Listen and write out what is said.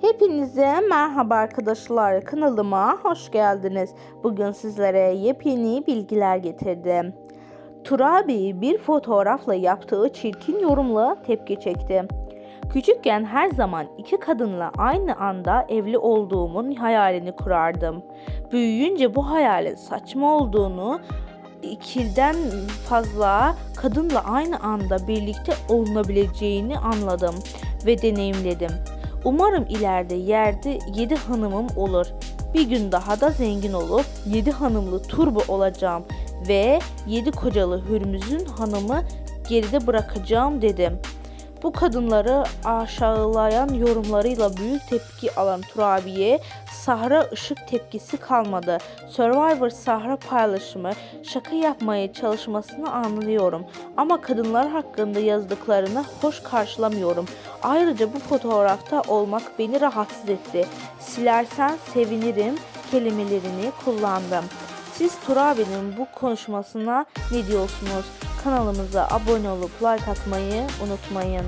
Hepinize merhaba arkadaşlar kanalıma hoş geldiniz. Bugün sizlere yepyeni bilgiler getirdim. Turabi bir fotoğrafla yaptığı çirkin yorumla tepki çekti. Küçükken her zaman iki kadınla aynı anda evli olduğumun hayalini kurardım. Büyüyünce bu hayalin saçma olduğunu, ikiden fazla kadınla aynı anda birlikte olunabileceğini anladım ve deneyimledim. Umarım ileride yerde 7 hanımım olur. Bir gün daha da zengin olup 7 hanımlı turbo olacağım ve 7 kocalı Hürmüz'ün hanımı geride bırakacağım dedim. Bu kadınları aşağılayan yorumlarıyla büyük tepki alan Turabi'ye Sahra ışık tepkisi kalmadı. Survivor Sahra paylaşımı şaka yapmaya çalışmasını anlıyorum ama kadınlar hakkında yazdıklarını hoş karşılamıyorum. Ayrıca bu fotoğrafta olmak beni rahatsız etti. Silersen sevinirim kelimelerini kullandım. Siz Turabi'nin bu konuşmasına ne diyorsunuz? Kanalımıza abone olup like atmayı unutmayın.